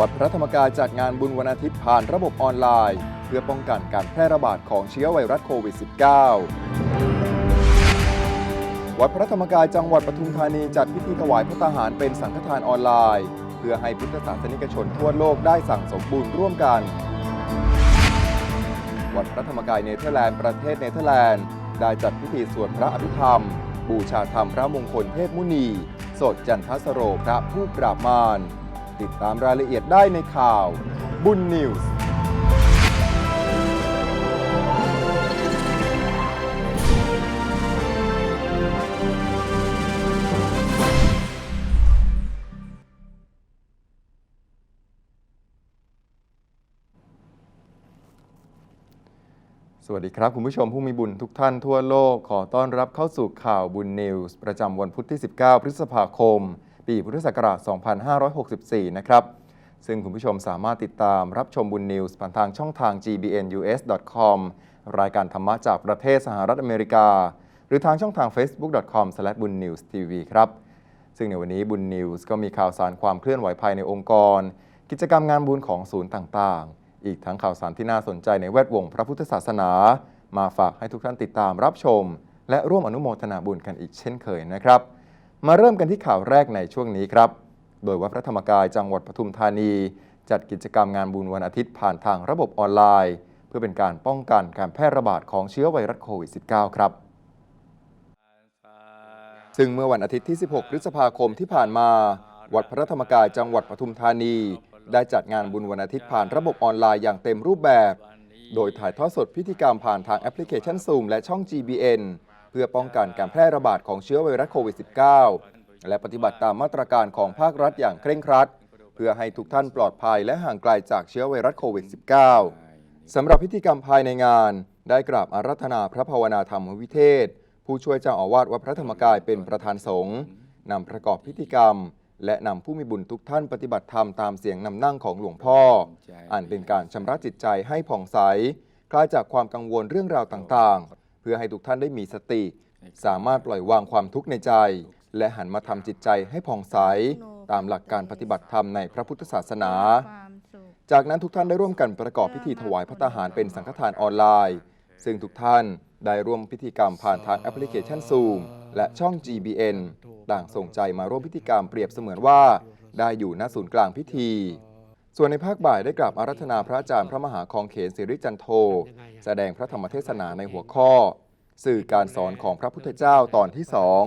วัดพระธรรมกายจัดงานบุญวันอาทิตย์ผ่านระบบออนไลน์ เพื่อป้องกันการแพร่ระบาดของเชื้อไวรัสโควิด -19 วัดพระธรรมกายจังหวัดปทุมธานีจัดพิธีถวายพระทหารเป็นสังฆทานออนไลน์ เพื่อให้พุทธศาสนิกชนทั่วโลกได้สั่งสมบุญร่วมกัน วัดพระธรรมกายเนเธอร์แลนด์ประเทศเนเธอร์แลนด์ได้จัดพิธีสวดพระอภิธรรม บูชาธรรมพระมงคลเทพมุนี สดจันทสโรพระผู้ปราบมาร ติดตามรายละเอียดได้ในข่าว บุญนิวส์สวัสดีครับ คุณผู้ชมผู้มีบุญทุกท่านทั่วโลก ขอต้อนรับเข้าสู่ข่าวบุญนิวส์ ประจำวันพุธที่ 19 พฤษภาคม ปีพุทธศักราช 2564 นะครับ ซึ่งคุณผู้ชมสามารถติดตามรับชมบุญนิวส์ผ่านทางช่องทาง gbnus.com รายการธรรมะจากประเทศสหรัฐอเมริกา หรือทางช่องทาง facebook.com b u n n e w s t v ครับ ซึ่งในวันนี้บุญนิวส์ก็มีข่าวสารความเคลื่อนไหวภายในองค์กร กิจกรรมงานบุญของศูนย์ต่างๆ อีกทั้งข่าวสารที่น่าสนใจในแวดวงพระพุทธศาสนา มาฝากให้ทุกท่านติดตามรับชม และร่วมอนุโมทนาบุญกันอีกเช่นเคยนะครับ มาเริ่มกันที่ข่าวแรกในช่วงนี้ครับ โดยวัดพระธรรมกายจังหวัดปทุมธานี จัดกิจกรรมงานบุญวันอาทิตย์ผ่านทางระบบออนไลน์ เพื่อเป็นการป้องกันการแพร่ระบาดของเชื้อไวรัสโควิด -19 ครับ ซึ่งเมื่อวันอาทิตย์ที่ 16 พฤษภาคมที่ผ่านมา วัดพระธรรมกายจังหวัดปทุมธานี ได้จัดงานบุญวันอาทิตย์ผ่านระบบออนไลน์อย่างเต็มรูปแบบ โดยถ่ายทอดสดพิธีกรรมผ่านทางแอปพลิเคชัน Zoom และช่อง GBN พื่อป้องกันการแพร่ระบาดของเชื้อไวรัสโควิด -19 และปฏิบัติตามมาตรการของภาครัฐอย่างเคร่งครัด เพื่อให้ทุกท่านปลอดภัยและห่างไกลจากเชื้อไวรัสโควิด -19 สำหรับพิธีกรรมภายในงาน ได้กราบอารัธนาพระภาวนาธรรมวิเทศ ผู้ช่วยเจ้าอาวาสวัดพระธรรมกายเป็นประธานสงฆ์นำประกอบพิธีกรรม และนำผู้มีบุญทุกท่านปฏิบัติธรรมตามเสียงนำนั่งของหลวงพ่อ อันเป็นการชำระจิตใจให้ผ่องใสคลายจากความกังวลเรื่องราวต่างๆ พื่อให้ทุกท่านได้มีสติ สามารถปล่อยวางความทุกข์ในใจ และหันมาทำจิตใจให้ผ่องใส ตามหลักการปฏิบัติธรรมในพระพุทธศาสนา จากนั้นทุกท่านได้ร่วมกันประกอบพิธีถวายพระทหารเป็นสังฆทานออนไลน์ ซึ่งทุกท่านได้ร่วมพิธีกรรมผ่านทางแอปพลิเคชัน Zoom และช่อง GBN ต่างส่งใจมาร่วมพิธีกรรมเปรียบเสมือนว่า ได้อยู่ณศูนย์กลางพิธี ส่วนในภาคบ่ายได้กราบอารัธนาพระอาจารย์พระมหาคองเขนสิริจันโท แสดงพระธรรมเทศนาในหัวข้อ สื่อการสอนของพระพุทธเจ้าตอนที่สอง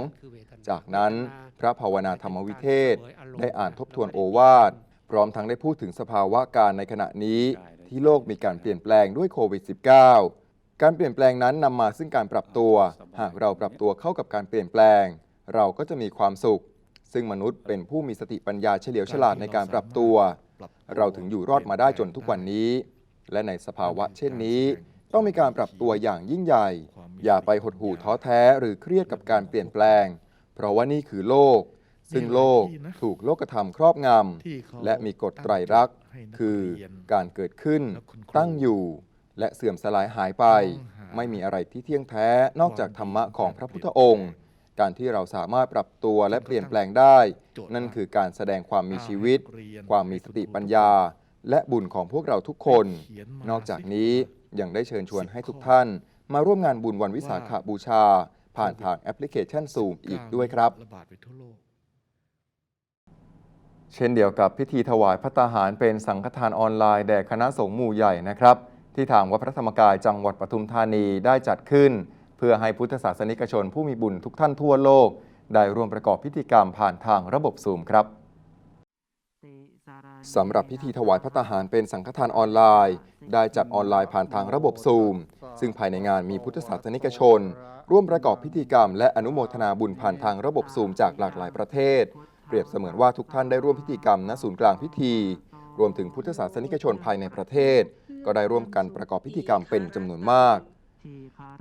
จากนั้นพระภาวนาธรรมวิเทศ ได้อ่านทบทวนโอวาท พร้อมทั้งได้พูดถึงสภาวะการในขณะนี้ที่โลกมีการเปลี่ยนแปลงด้วยโควิด -19 การเปลี่ยนแปลงนั้นนำมาซึ่งการปรับตัว หากเราปรับตัวเข้ากับการเปลี่ยนแปลง เราก็จะมีความสุข ซึ่งมนุษย์เป็นผู้มีสติปัญญาเฉลียวฉลาดในการปรับตัว เราถึงอยู่รอดมาได้จนทุกวันนี้ และในสภาวะเช่นนี้ ต้องมีการปรับตัวอย่างยิ่งใหญ่ อย่าไปหดหู่ท้อแท้หรือเครียดกับการเปลี่ยนแปลง เพราะว่านี่คือโลก ซึ่งโลกถูกโลกธรรมครอบงำและมีกฎไตรลักษณ์คือการเกิดขึ้น ตั้งอยู่ และเสื่อมสลายหายไป ไม่มีอะไรที่เที่ยงแท้นอกจากธรรมะของพระพุทธองค์ การที่เราสามารถปรับตัวและเปลี่ยนแปลงได้ นั่นคือการแสดงความมีชีวิต ความมีสติปัญญา และบุญของพวกเราทุกคน นอกจากนี้ยังได้เชิญชวนให้ทุกท่าน มาร่วมงานบุญวันวิสาขบูชา ผ่านทางแอปพลิเคชัน Zoom อีกด้วยครับระบาดไปทั่วโลกเช่นเดียวกับพิธีถวายพระตาหารเป็นสังฆทานออนไลน์แด่คณะสงฆ์หมู่ใหญ่นะครับ ที่ทางวัดพระธรรมกายจังหวัดปทุมธานีได้จัดขึ้น เพื่อให้พุทธศาสนิกชนผู้มีบุญทุกท่านทั่วโลก ได้ร่วมประกอบพิธีกรรมผ่านทางระบบซูมครับสำหรับพิธีถวายพระตาหารเป็นสังฆทานออนไลน์ ได้จัดออนไลน์ผ่านทางระบบซูม ซึ่งภายในงานมีพุทธศาสนิกชน ร่วมประกอบพิธีกรรม และอนุโมทนาบุญผ่านทางระบบซูมจากหลากหลายประเทศ เปรียบเสมือนว่าทุกท่านได้ร่วมพิธีกรรมณศูนย์กลางพิธี รวมถึงพุทธศาสนิกชนภายในประเทศ ก็ได้ร่วมกันประกอบพิธีกรรมเป็นจำนวนมาก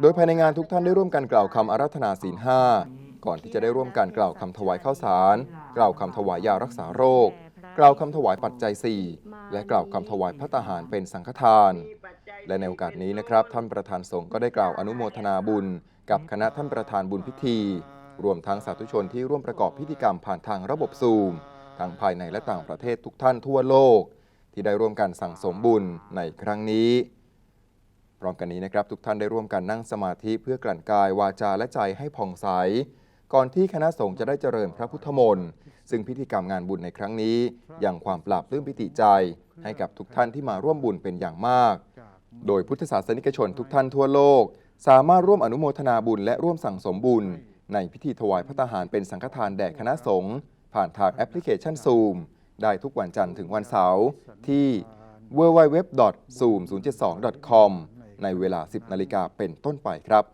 โดยภายในงานทุกท่านได้ร่วมกันกล่าวคำอารัธนาศีลห้าก่อนที่จะได้ร่วมกันกล่าวคำถวายข้าวสาร กล่าวคำถวายยารักษาโรค กล่าวคำถวายปัจจัยสี่และกล่าวคำถวายพระตาหารเป็นสังฆทาน และในโอกาสนี้นะครับ ท่านประธานสงฆ์ก็ได้กล่าวอนุโมทนาบุญ กับคณะท่านประธานบุญพิธี รวมทั้งสาธุชนที่ร่วมประกอบพิธีกรรมผ่านทางระบบซูมทั้งภายในและต่างประเทศทุกท่านทั่วโลก ที่ได้ร่วมกันสั่งสมบุญในครั้งนี้ พร้อมกันนี้นะครับทุกท่านได้ร่วมกันนั่งสมาธิเพื่อกลั่นกายวาจาและใจให้ผ่องใส ก่อนที่คณะสงฆ์จะได้เจริญพระพุทธมนต์ซึ่งพิธีกรรมงานบุญในครั้งนี้ อยังความปราบปลื้มปิติใจ ให้กับทุกท่านที่มาร่วมบุญเป็นอย่างมาก โดยพุทธศาสนิกชนทุกท่านทั่วโลก สามารถร่วมอนุโมทนาบุญและร่วมสั่งสมบุญ ในพิธีถวายพระทหารเป็นสังฆทานแด่คณะสงฆ์ผ่านทางแอปพลิเคชัน Zoom ได้ทุกวันจันทร์ถึงวันเสาร์ที่ www.zoom072.com ในเวลา 10 นาฬิกาเป็นต้นไปครับ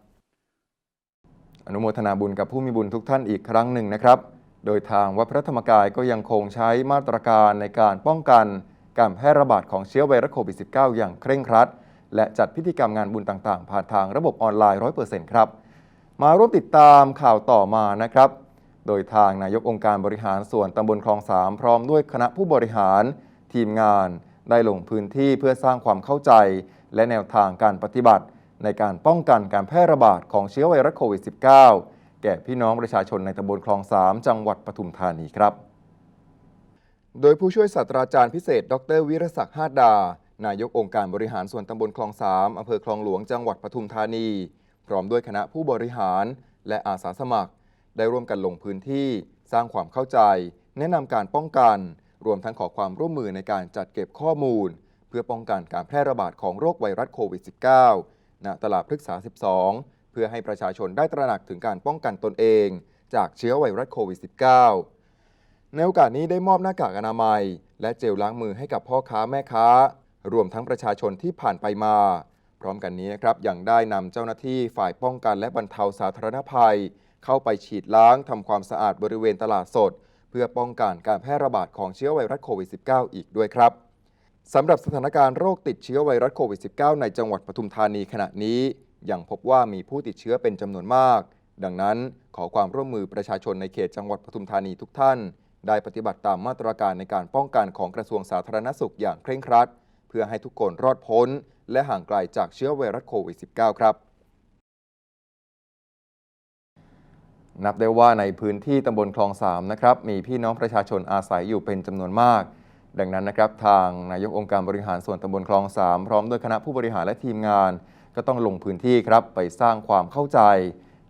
อนุโมทนาบุญกับผู้มีบุญทุกท่านอีกครั้งหนึ่งนะครับ โดยทางวัดพระธรรมกายก็ยังคงใช้มาตรการในการป้องกันการแพร่ระบาดของเชื้อไวรัสโควิด -19 อย่างเคร่งครัด และจัดพิธีกรรมงานบุญต่างๆ ผ่านทางระบบออนไลน์ 100%ครับ มาร่วมติดตามข่าวต่อมานะครับ โดยทางนายกองค์การบริหารส่วนตำบลคลองสามพร้อมด้วยคณะผู้บริหาร ทีมงาน ได้ลงพื้นที่เพื่อสร้างความเข้าใจ และแนวทางการปฏิบัติ ในการป้องกันการแพร่ระบาดของเชื้อไวรัสโควิด -19 แก่พี่น้องประชาชนในตำบลคลองสามจังหวัดปทุมธานีครับ โดยผู้ช่วยศาสตราจารย์พิเศษ ดรวิรศักดิ์ฮาดา นายกองค์การบริหารส่วนตำบลคลองสามอำเภอคลองหลวงจังหวัดปทุมธานี พร้อมด้วยคณะผู้บริหาร และอาสาสมัคร ได้ร่วมกันลงพื้นที่ สร้างความเข้าใจ แนะนำการป้องกัน รวมทั้งขอความร่วมมือในการจัดเก็บข้อมูล เพื่อป้องกันการแพร่ระบาดของโรคไวรัสโควิด -19 ณตลาดพฤกษา 12 เพื่อให้ประชาชนได้ตระหนักถึงการป้องกันตนเอง จากเชื้อไวรัสโควิด -19 ในโอกาสนี้ได้มอบหน้ากากอนามัย และเจลล้างมือให้กับพ่อค้าแม่ค้า รวมทั้งประชาชนที่ผ่านไปมา พร้อมกันนี้นะครับยังได้นำเจ้าหน้าที่ฝ่ายป้องกันและบรรเทาสาธารณภัย เข้าไปฉีดล้างทำความสะอาดบริเวณตลาดสด พื่อป้องกันการแพร่ระบาดของเชื้อไวรัสโควิด -19 อีกด้วยครับสำหรับสถานการณ์โรคติดเชื้อไวรัสโควิด -19 ในจังหวัดปทุมธานีขณะนี้ ยังพบว่ามีผู้ติดเชื้อเป็นจำนวนมาก ดังนั้นขอความร่วมมือประชาชนในเขตจังหวัดปทุมธานีทุกท่าน ได้ปฏิบัติตามมาตรการในการป้องกันของกระทรวงสาธารณสุขอย่างเคร่งครัด เพื่อให้ทุกคนรอดพ้น และห่างไกลจากเชื้อไวรัสโควิด -19 ครับ นับได้ว่าในพื้นที่ตำบลคลองสามนะครับมีพี่น้องประชาชนอาศัยอยู่เป็นจำนวนมาก ดังนั้นนะครับทางนายกองค์การบริหารส่วนตำบลคลองสามพร้อมด้วยคณะผู้บริหารและทีมงาน ก็ต้องลงพื้นที่ครับไปสร้างความเข้าใจ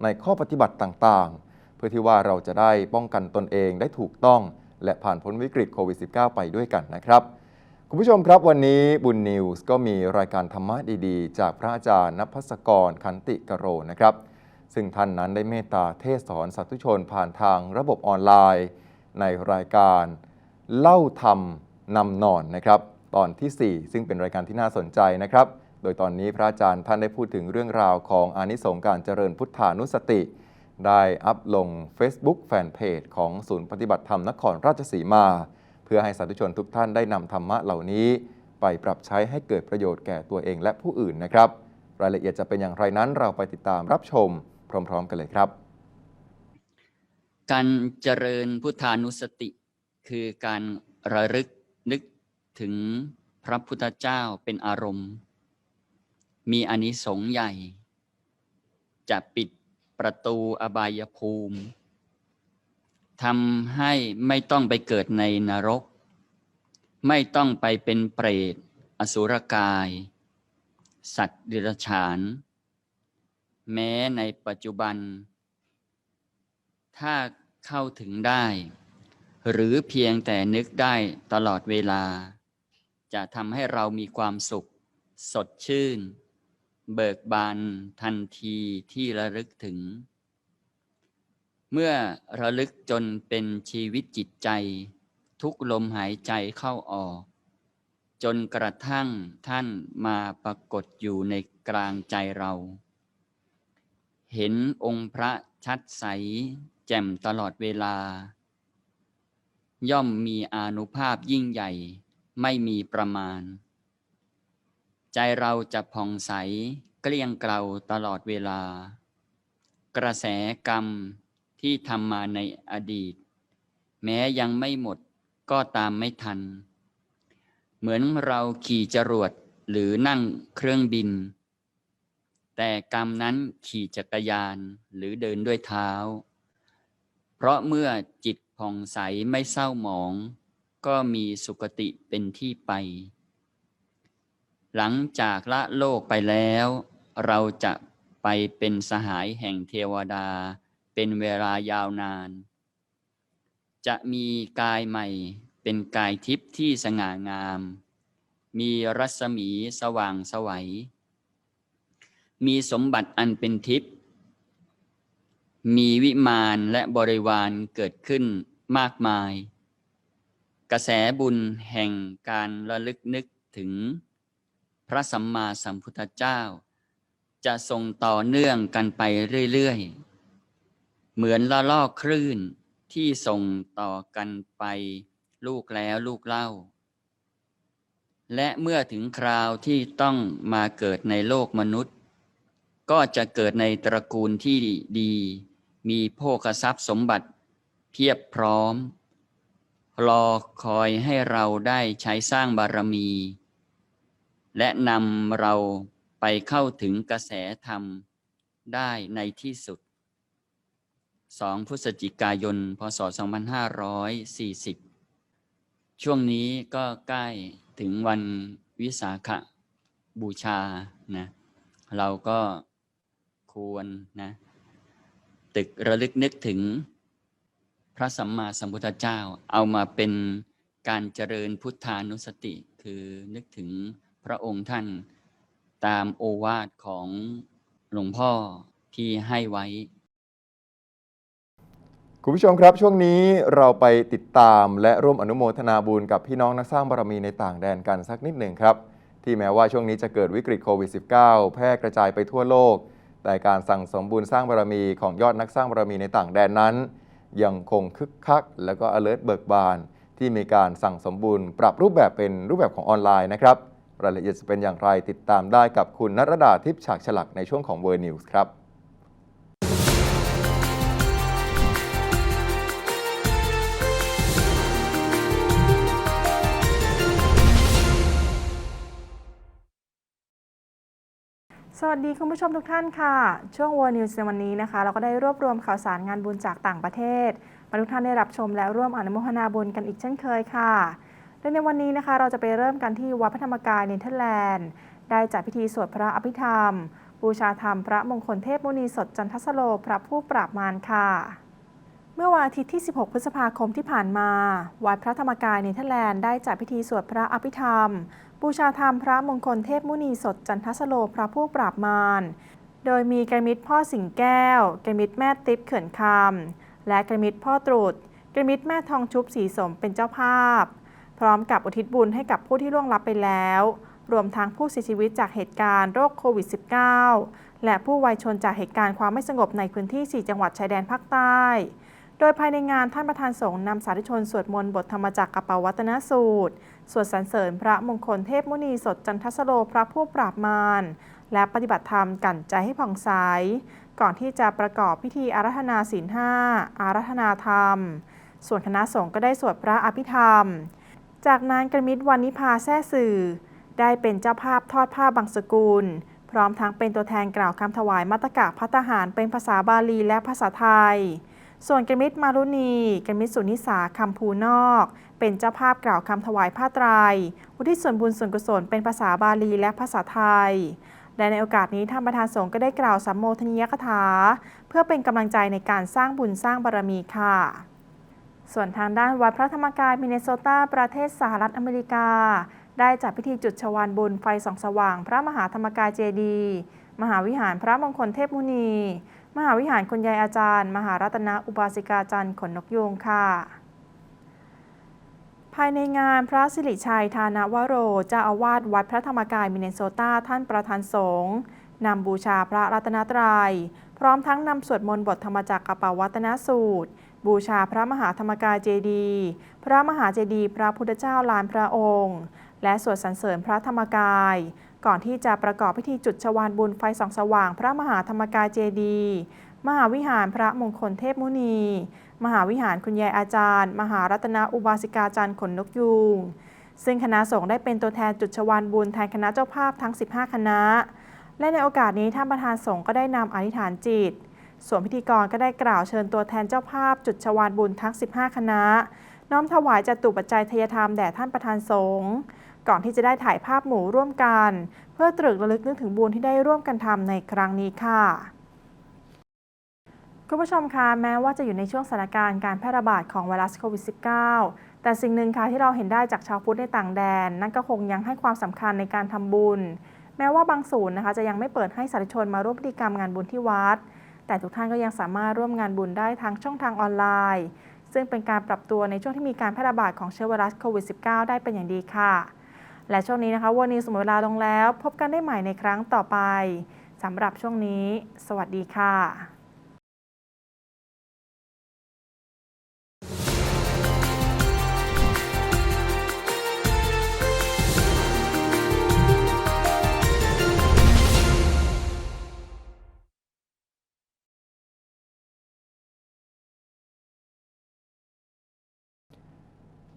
ในข้อปฏิบัติต่างๆ เพื่อที่ว่าเราจะได้ป้องกันตนเองได้ถูกต้อง และผ่านพ้นวิกฤตโควิด -19 ไปด้วยกันนะครับคุณผู้ชมครับวันนี้บุญนิวส์ก็มีรายการธรรมะดีๆ จากพระอาจารย์นภัสกรขันติกโรนะครับ ซึ่งท่านนั้นได้เมตตาเทศสอนสาธุชนผ่านทางระบบออนไลน์ ในรายการ เล่าธรรมนำนอนนะครับ ตอนที่ 4 ซึ่งเป็นรายการที่น่าสนใจนะครับ โดยตอนนี้พระอาจารย์ท่านได้พูดถึงเรื่องราวของอานิสงส์การเจริญพุทธานุสติ ได้อัพลง Facebook แฟนเพจของศูนย์ปฏิบัติธรรมนครราชสีมา เพื่อให้สาธุชนทุกท่านได้นำธรรมะเหล่านี้ ไปปรับใช้ให้เกิดประโยชน์แก่ตัวเองและผู้อื่นนะครับ รายละเอียดจะเป็นอย่างไรนั้นเราไปติดตามรับชม พร้อม ๆ กันเลยครับ การเจริญพุทธานุสติ คือการระลึกนึกถึงพระพุทธเจ้าเป็นอารมณ์ มีอนิสงส์ใหญ่ จะปิดประตูอบายภูมิทำให้ไม่ต้องไปเกิดในนรก ไม่ต้องไปเป็นเปรต อสุรกาย สัตว์เดรัจฉาน แม้ในปัจจุบัน ถ้าเข้าถึงได้ หรือเพียงแต่นึกได้ตลอดเวลา จะทำให้เรามีความสุข สดชื่น เบิกบานทันทีที่ระลึกถึง เมื่อระลึกจนเป็นชีวิตจิตใจ ทุกลมหายใจเข้าออก จนกระทั่งท่านมาปรากฏอยู่ในกลางใจเรา เห็นองค์พระชัดใส แจ่มตลอดเวลา ย่อมมีอานุภาพยิ่งใหญ่ไม่มีประมาณ ใจเราจะผ่องใสเกลี้ยงเกลาตลอดเวลา กระแสกรรมที่ทำมาในอดีต แม้ยังไม่หมดก็ตามไม่ทัน เหมือนเราขี่จรวดหรือนั่งเครื่องบิน แต่กรรมนั้นขี่จักรยานหรือเดินด้วยเท้า เพราะเมื่อจิตผ่องใสไม่เศร้าหมอง ก็มีสุคติเป็นที่ไป หลังจากละโลกไปแล้ว เราจะไปเป็นสหายแห่งเทวดา เป็นเวลายาวนาน จะมีกายใหม่เป็นกายทิพย์ที่สง่างาม มีรัศมีสว่างสวัย มีสมบัติอันเป็นทิพย์มีวิมานและบริวารเกิดขึ้นมากมาย กระแสบุญแห่งการระลึกนึกถึง พระสัมมาสัมพุทธเจ้า จะส่งต่อเนื่องกันไปเรื่อยๆ เหมือนละลอกคลื่นที่ส่งต่อกันไปลูกแล้วลูกเล่า และเมื่อถึงคราวที่ต้องมาเกิดในโลกมนุษย์ ก็จะเกิดในตระกูลที่ดี มีโภคทรัพย์สมบัติ เพียบพร้อม รอคอยให้เราได้ใช้สร้างบารมี และนำเราไปเข้าถึงกระแสธรรมได้ในที่สุด 2 พฤศจิกายน พศ 2540 ช่วงนี้ก็ใกล้ถึงวันวิสาขบูชานะเราก็ ควรนะตึกระลึกนึกถึงพระสัมมาสัมพุทธเจ้า เอามาเป็นการเจริญพุทธานุสติ คือนึกถึงพระองค์ท่านตามโอวาทของหลวงพ่อที่ให้ไว้ คุณผู้ชมครับช่วงนี้เราไปติดตามและร่วมอนุโมทนาบุญกับพี่น้องนักสร้างบารมีในต่างแดนกันสักนิดหนึ่งครับ ที่แม้ว่าช่วงนี้จะเกิดวิกฤตโควิด -19 แพร่กระจายไปทั่วโลก แต่การสั่งสมบุญสร้างบารมีของยอดนักสร้างบารมีในต่างแดนนั้น ยังคงคึกคัก และก็ alert เบิกบาน ที่มีการสั่งสมบุญปรับรูปแบบเป็นรูปแบบของออนไลน์นะครับรายละเอียดจะเป็นอย่างไรติดตามได้กับคุณนรดาทิพย์ฉากฉลักในช่วงของ World News ครับ สวัสดีคุณผู้ชมทุกท่านค่ะ ช่วง World News ในวันนี้นะคะ เราก็ได้รวบรวมข่าวสารงานบุญจากต่างประเทศมาทุกท่านได้รับชมและร่วมอนุโมทนาบุญกันอีกเช่นเคยค่ะโดยในวันนี้นะคะ เราจะไปเริ่มกันที่วัดพระธรรมกายเนเธอร์แลนด์ได้จัดพิธีสวดพระอภิธรรม บูชาธรรม พระมงคลเทพมุนีสดจันทสโลพระผู้ปราบมารค่ะ เมื่อวันอาทิตย์ที่ 16 พฤษภาคมที่ผ่านมา วัดพระธรรมกายเนเธอร์แลนด์ได้จัดพิธีสวดพระอภิธรรม บูชาธรรมพระมงคลเทพมุนีสดจันทสโลพระผู้ปราบมาร โดยมีกระมิดพ่อสิงแก้วกระมิดแม่ติ๊บเขินคำและกระมิดพ่อตรุษกระมิดแม่ทองชุบสีสมเป็นเจ้าภาพ พร้อมกับอุทิศบุญให้กับผู้ที่ล่วงลับไปแล้ว รวมทั้งผู้เสียชีวิตจากเหตุการณ์โรคโควิด -19 และผู้วัยชนจากเหตุการณ์ความไม่สงบในพื้นที่ 4 จังหวัดชายแดนภาคใต้ ดยภายในงานท่านประธานสงฆ์นำสาธุชนสวดมนต์บทธรรมจักรกปวัตนสูตร สวดสรรเสริญพระมงคลเทพมุนีสดจันทสโลพระผู้ปราบมารและปฏิบัติธรรมกันใจให้ผ่องใส ก่อนที่จะประกอบพิธีอาราธนาศีลห้าอาราธนาธรรม ส่วนคณะสงฆ์ก็ได้สวดพระอภิธรรม จากนั้นกระมิตรวันนิพาแซ่สื่อ ได้เป็นเจ้าภาพทอดผ้าบางสกุล พร้อมทั้งเป็นตัวแทนกล่าวคำถวายมัตตกะพัตหารเป็นภาษาบาลีและภาษาไทย ส่วนกมิตรมารุณีกมิตรสุนิสาคำภูนอก เป็นเจ้าภาพกล่าวคำถวายผ้าไตรอุทิศส่วนบุญส่วนกุศลเป็นภาษาบาลีและภาษาไทย และในโอกาสนี้ท่านประธานสงฆ์ก็ได้กล่าวสัมโมทนียคถา เพื่อเป็นกำลังใจในการสร้างบุญสร้างบารมีค่ะ ส่วนทางด้านวัดพระธรรมกายมินเนโซตาประเทศสหรัฐอเมริกา ได้จัดพิธีจุดชวานบุญไฟส่องสว่าง พระมหาธรรมกายเจดี มหาวิหารพระมงคลเทพมุนี มหาวิหารคุณยายอาจารย์ มหารัตนอุบาสิกาจันทร์ขนนกยูงค่ะ ภายในงานพระสิริชัย ธานวโรเจ้าอาวาสวัดพระธรรมกายมินเนโซตาท่านประธานสงฆ์นำบูชาพระรัตนตรยัย พร้อมทั้งนำสวดมนต์บทธรรมจักรกปวัตนสูตร บูชาพระมหาธรรมกายเจดี พระมหาเจดี พระพุทธเจ้าลานพระองค์ และสวดสรรเสริญพระธรรมกาย ก่อนที่จะประกอบพิธีจุดชวานบุญไฟส่องสว่าง พระมหาธรรมกายเจดีมหาวิหารพระมงคลเทพมุนี มหาวิหารคุณยายอาจารย์ มหารัตนอุบาสิกาจารย์ขนนกยูงซึ่งคณะสงฆ์ได้เป็นตัวแทนจุดชวานบุญแทนคณะเจ้าภาพทั้ง 15 คณะ และในโอกาสนี้ท่านประธานสงฆ์ก็ได้นำอธิษฐานจิต ส่วนพิธีกรก็ได้กล่าวเชิญตัวแทนเจ้าภาพจุดชวานบุญทั้ง 15 คณะนน้อมถวายจตุปัจจัยทยธรรมแด่ท่านประธานสงฆ์ ก่อนที่จะได้ถ่ายภาพหมู่ร่วมกัน เพื่อตรึกระลึกนึกถึงบุญที่ได้ร่วมกันทำในครั้งนี้ค่ะคุณผู้ชมคะแม้ว่าจะอยู่ในช่วงสถานการณ์การแพร่ระบาดของไวรัสโควิด -19 แต่สิ่งหนึ่งค่ะที่เราเห็นได้จากชาวพุทธในต่างแดน นั่นก็คงยังให้ความสำคัญในการทำบุญ แม้ว่าบางศูนย์นะคะจะยังไม่เปิดให้สาธุชนมาร่วมพิธีกรรมงานบุญที่วัด แต่ทุกท่านก็ยังสามารถร่วมงานบุญได้ทางช่องทางออนไลน์ ซึ่งเป็นการปรับตัวในช่วงที่มีการแพร่ระบาดของเชื้อไวรัสโควิด -19 ได้เป็นอย่างดีค่ะ และช่วงนี้นะคะ วันนี้สมมติเวลาลงแล้ว พบกันได้ใหม่ในครั้งต่อไปสำหรับช่วงนี้ สวัสดีค่ะ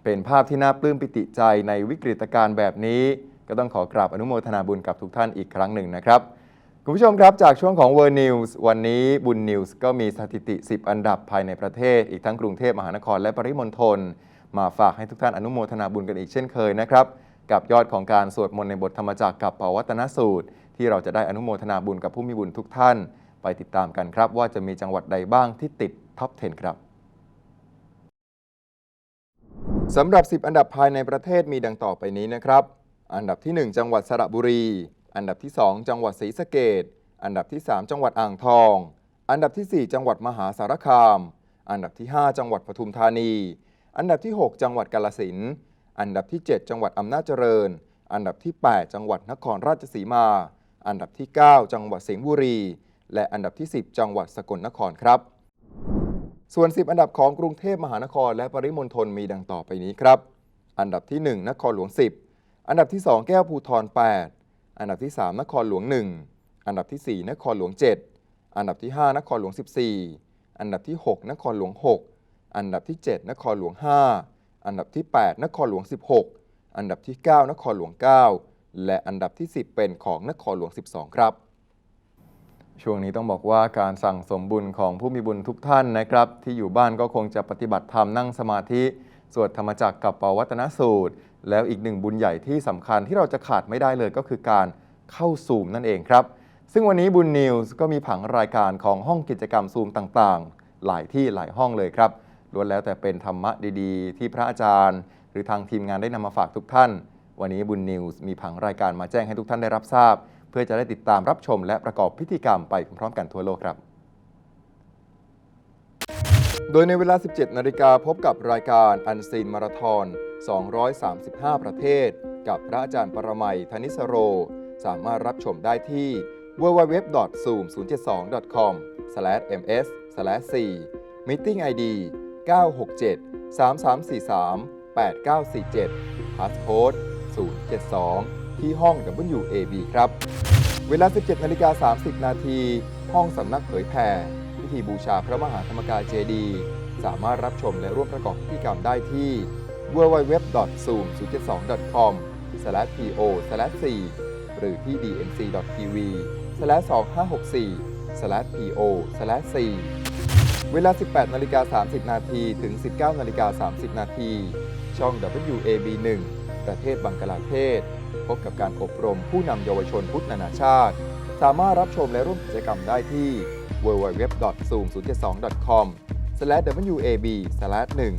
เป็นภาพที่น่าปลื้มปิติใจในวิกฤตการณ์แบบนี้ ก็ต้องขอกราบอนุโมทนาบุญกับทุกท่านอีกครั้งหนึ่งนะครับ คุณผู้ชมครับจากช่วงของ World News วันนี้บุญนิวส์ก็มีสถิติ 10 อันดับภายในประเทศ อีกทั้งกรุงเทพมหานครและปริมณฑลมาฝากให้ทุกท่านอนุโมทนาบุญกันอีกเช่นเคยนะครับกับยอดของการสวดมนต์ในบทธรรมจักรกับปวัตนสูตร ที่เราจะได้อนุโมทนาบุญกับผู้มีบุญทุกท่าน ไปติดตามกันครับว่าจะมีจังหวัดใดบ้างที่ติดท็อป 10 ครับ สำหรับ 10 อันดับภายในประเทศมีดังต่อไปนี้นะครับ อันดับที่ 1 จังหวัดสระบุรี อันดับที่ 2 จังหวัดศรีสะเกดอันดับที่ 3 จังหวัดอ่างทอง อันดับที่ 4 จังหวัดมหาสารคาม อันดับที่ 5 จังหวัดปทุมธานี อันดับที่ 6 จังหวัดกาลสินธุ์อันดับที่ 7 จังหวัดอำนาจเจริญ อันดับที่ 8 จังหวัดนครราชสีมา อันดับที่ 9 จังหวัดสิงห์บุรี และอันดับที่ 10 จังหวัดสกลนครครับ ส่วน 10 อันดับของกรุงเทพมหานคร และปริมณฑลมีดังต่อไปนี้ครับ อันดับที่ 1 นครหลวง 10 อันดับที่ 2 แก้วภูทร 8 อันดับที่ 3 นครหลวง 1 อันดับที่ 4 นครหลวง 7 อันดับที่ 5 นครหลวง 14 อันดับที่ 6 นครหลวง 6 อันดับที่ 7 นครหลวง 5 อันดับที่ 8 นครหลวง 16 อันดับที่ 9 นครหลวง 9 และอันดับที่ 10 เป็นของนครหลวง 12 ครับ ช่วงนี้ต้องบอกว่าการสั่งสมบุญของผู้มีบุญทุกท่านนะครับ ที่อยู่บ้านก็คงจะปฏิบัติธรรมนั่งสมาธิ สวดธรรมจักรกับปวัตนสูตร แล้วอีกหนึ่งบุญใหญ่ที่สำคัญที่เราจะขาดไม่ได้เลยก็คือการเข้าซูมนั่นเองครับ ซึ่งวันนี้บุญนิวส์ก็มีผังรายการของห้องกิจกรรมซูมต่างๆ หลายที่หลายห้องเลยครับล้วนแล้วแต่เป็นธรรมะดีๆ ที่พระอาจารย์ หรือทางทีมงานได้นำมาฝากทุกท่าน วันนี้บุญนิวส์มีผังรายการมาแจ้งให้ทุกท่านได้รับทราบ พื่อจะได้ติดตามรับชมและประกอบพิธีกรรมไปพร้อมกันทั่วโลกครับ โดยในเวลา 17 นาฬิกาพบกับรายการอันซีนมาราทอน 235 ประเทศ กับพระอาจารย์ปรมัยธนิสโร สามารถรับชมได้ที่ www.zoom072.com/ms/4 meeting ID 967 3343 8947 passcode 072 ที่ห้อง WAB ครับ เวลา 17นาฬิกา30 นาที ห้องสำนักเผยแผ่ พิธีบูชาพระมหาธรรมกายเจดีย์สามารถรับชมและร่วมประกอบพิธีกรรมได้ที่ www.zoom072.com/po/4 หรือที่ dmc.tv/2564/po/4 เวลา 18นาฬิกา30 นาทีถึง 19นาฬิกา30 นาที ช่อง WAB 1 ประเทศบังกลาเทศ พบกับการอบรมผู้นำเยาวชนพุทธนานาชาติ สามารถรับชมและร่วมกิจกรรมได้ที่ www.zoom072.com/wab/1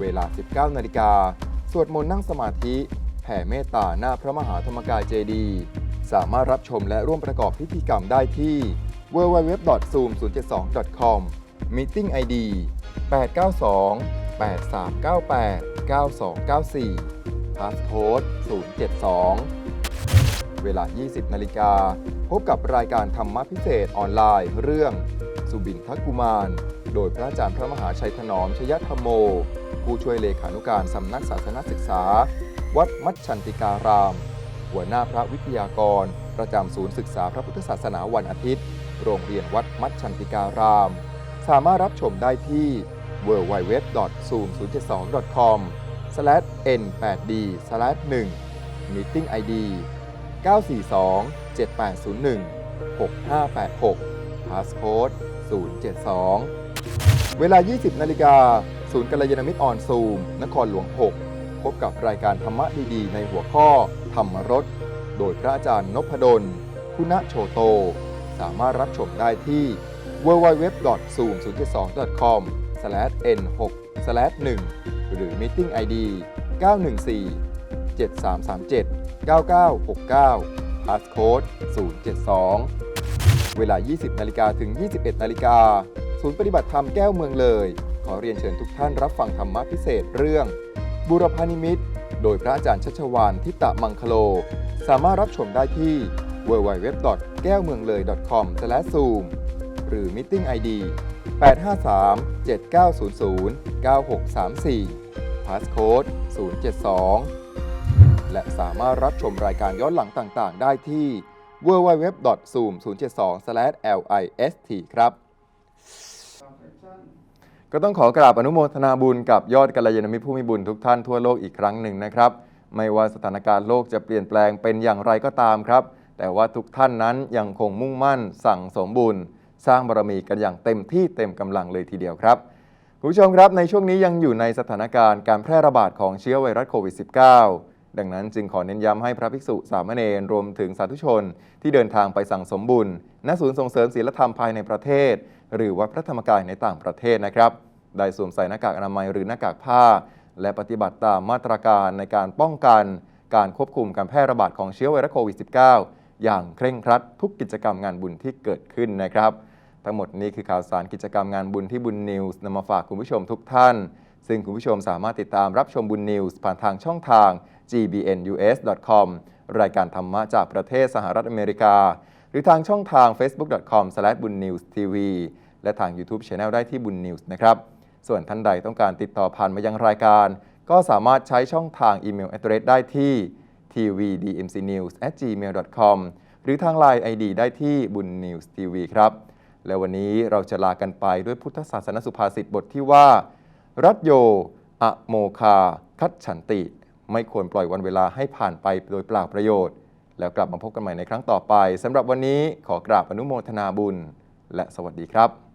เวลา 19 นาฬิกา สวดมนต์นั่งสมาธิ แผ่เมตตาหน้าพระมหาธรรมกายเจดี สามารถรับชมและร่วมประกอบพิธีกรรมได้ที่ www.zoom072.com Meeting ID 892 8398 9294 Passcode 072 เวลา 20 นาฬิกา พบกับรายการธรรมะพิเศษออนไลน์เรื่อง สุบินทกุมาร โดยพระอาจารย์พระมหาชัยถนอมชยธรรมโม ผู้ช่วยเลขานุการสำนักศาสนศึกษา วัดมัชชันติการาม หัวหน้าพระวิทยากร ประจำศูนย์ศึกษาพระพุทธศาสนาวันอาทิตย์ โรงเรียนวัดมัชชันติการาม สามารถรับชมได้ที่ www.zoom072.com n8d 1 Meeting ID 942 7801 6586 Passcode 072 เวลา 20 นาฬิกา ศูนย์กัลยาณมิตรออนซูม นครหลวง 6 พบกับรายการธรรมะดีๆ ในหัวข้อ ธรรมรส โดยพระอาจารย์นพดล คุณโชโต สามารถรับชมได้ที่ www.zoom072.com/n6 1หรือ Meeting ID 914 7337 9969 Passcode 072 เวลา 20นาฬิกาถึง 21นาฬิกาศูนย์ปฏิบัติธรรมแก้วเมืองเลย ขอเรียนเชิญทุกท่านรับฟังธรรมะพิเศษเรื่อง บุรพานิมิตโดยพระอาจารย์ชัชวานทิตะมังคโล สามารถรับชมได้ที่ www. แก้วเมืองเลย .com/zoom หรือ Meeting ID 853 7900 9634 Passcode 072 และสามารถรับชมรายการย้อนหลังต่างๆ ได้ที่ www.zoom072/list ครับ ก็ต้องขอกราบอนุโมทนาบุญกับยอดกัลยาณมิตรผู้มีบุญทุกท่านทั่วโลกอีกครั้งหนึ่งนะครับ ไม่ว่าสถานการณ์โลกจะเปลี่ยนแปลงเป็นอย่างไรก็ตามครับ แต่ว่าทุกท่านนั้นยังคงมุ่งมั่นสั่งสมบุญ สร้างบารมีกันอย่างเต็มที่เต็มกำลังเลยทีเดียวครับคุณผู้ชมครับในช่วงนี้ยังอยู่ในสถานการณ์การแพร่ระบาดของเชื้อไวรัสโควิด -19 ดังนั้นจึงขอเน้นย้ำให้พระภิกษุสามเณรรวมถึงสาธุชน ที่เดินทางไปสั่งสมบุญณศูนย์ส่งเสริมศีลธรรมภายในประเทศ หรือวัดพระธรรมกายในต่างประเทศนะครับได้สวมใส่หน้ากากอนามัยหรือหน้ากากผ้า และปฏิบัติตามมาตรการในการป้องกัน การควบคุมการแพร่ระบาดของเชื้อไวรัสโควิด -19 อย่างเคร่งครัดทุกกิจกรรมงานบุญที่เกิดขึ้นนะครับ ทั้งหมดนี้คือข่าวสารกิจกรรมงานบุญที่บุญนิวส์นำมาฝากคุณผู้ชมทุกท่าน ซึ่งคุณผู้ชมสามารถติดตามรับชมบุญนิวส์ผ่านทางช่องทาง gbnus.com รายการธรรมะจากประเทศสหรัฐอเมริกา หรือทางช่องทาง facebook.com/bunnewstv และทาง YouTube Channel ได้ที่บุญนิวส์นะครับ ส่วนท่านใดต้องการติดต่อผ่านมายังรายการ ก็สามารถใช้ช่องทางอีเมล address ได้ที่ tvdmcnews@gmail.com หรือทาง Line ID ได้ที่บุญนิวส์ทีวีครับ และวันนี้เราจะลากันไปด้วยพุทธศาสนสุภาษิตบทที่ว่า รัตโยอะโมคา คัดฉันติ ไม่ควรปล่อยวันเวลาให้ผ่านไปโดยเปล่าประโยชน์ แล้วกลับมาพบกันใหม่ในครั้งต่อไปสำหรับวันนี้ขอกราบอนุโมทนาบุญ และสวัสดีครับ